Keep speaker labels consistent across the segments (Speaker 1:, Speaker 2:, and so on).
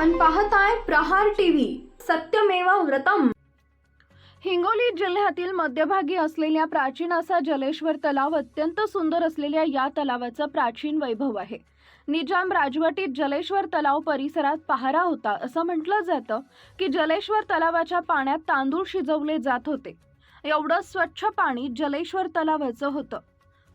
Speaker 1: पाहताय प्रहार टीव्ही. सत्यमेव व्रतम. हिंगोली जिल्ह्यातील मध्यभागी असलेल्या प्राचीन असा जलेश्वर तलाव अत्यंत सुंदर असलेल्या या तलावाचं प्राचीन वैभव आहे. निजाम राजवटीत जलेश्वर तलाव परिसरात पहारा होता असं म्हटलं जातं की जलेश्वर तलावाच्या पाण्यात तांदूळ शिजवले जात होते. एवढं स्वच्छ पाणी जलेश्वर तलावाचं होतं.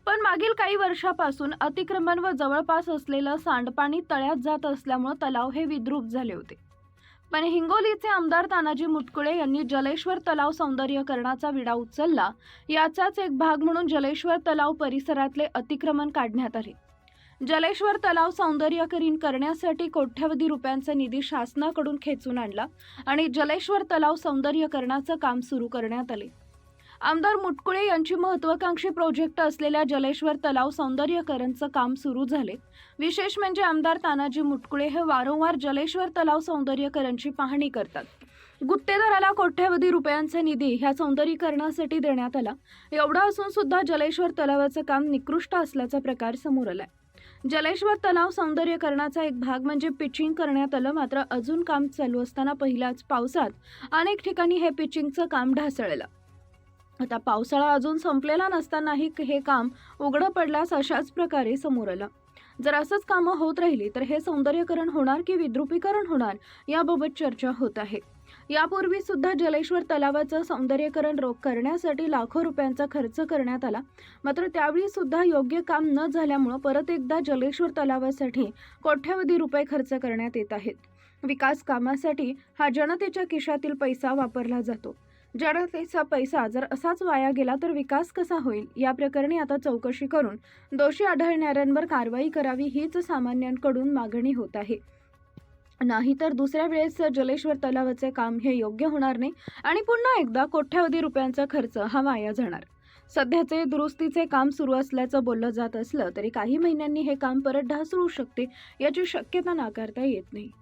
Speaker 1: पण मागील काही वर्षापासून अतिक्रमण व जवळपास असलेलं सांडपाणी तळ्यात जात असल्यामुळं तलाव हे विद्रूप झाले होते. पण हिंगोलीचे आमदार तानाजी मुटकुळे यांनी जलेश्वर तलाव सौंदर्यकरणाचा विडा उचलला याचाच एक भाग म्हणून जलेश्वर तलाव परिसरातले अतिक्रमण काढण्यात आले. जलेश्वर तलाव सौंदर्यकरण करण्यासाठी कोट्यवधी रुपयांचा निधी शासनाकडून खेचून आणला आणि जलेश्वर तलाव सौंदर्यकरणाचं काम सुरू करण्यात आले. आमदार मुटकुळे यांची महत्वाकांक्षी प्रोजेक्ट असलेल्या जलेश्वर तलाव सौंदर्यकरणचं काम सुरू झाले. विशेष म्हणजे आमदार तानाजी मुटकुळे हे वारंवार जलेश्वर तलाव सौंदर्यकरणची पाहणी करतात. गुत्तेदाराला कोट्यवधी रुपयांचा निधी ह्या सौंदर्यीकरणासाठी देण्यात आला. एवढा असून सुद्धा जलेश्वर तलावाचं काम निकृष्ट असल्याचा प्रकार समोर आलाय. जलेश्वर तलाव सौंदर्यकरणाचा एक भाग म्हणजे पिचिंग करण्यात आलं मात्र अजून काम चालू असताना पहिल्याच पावसात अनेक ठिकाणी हे पिचिंगचं काम ढासळलं. आता पावसाळा अजून संपलेला नसतानाही हे काम उघडं पडल्यास अशाच प्रकारे समोर आलं. जर असंच कामं होत राहिली तर हे सौंदर्यकरण होणार की विद्रुपीकरण होणार याबाबत चर्चा होत आहे. यापूर्वी सुद्धा जलेश्वर तलावाचं सौंदर्यकरण रोख करण्यासाठी लाखो रुपयांचा खर्च करण्यात आला. मात्र त्यावेळी सुद्धा योग्य काम न झाल्यामुळं परत एकदा जलेश्वर तलावासाठी कोट्यावधी रुपये खर्च करण्यात येत आहेत. विकास कामासाठी हा जनतेच्या खिशातील पैसा वापरला जातो. जनतेचा पैसा जर असाच वाया गेला तर विकास कसा होईल? या प्रकरणी आता चौकशी करून दोषी आढळणाऱ्यांवर कारवाई करावी हीच सामान्यांकडून मागणी होत आहे. नाहीतर दुसऱ्या वेळेस जलेश्वर तलावाचे काम हे योग्य होणार नाही आणि पुन्हा एकदा कोट्यावधी रुपयांचा खर्च हा वाया जाणार. सध्याचे दुरुस्तीचे काम सुरू असल्याचं बोललं जात असलं तरी काही महिन्यांनी हे काम परत ढासळू शकते याची शक्यता नाकारता येत नाही.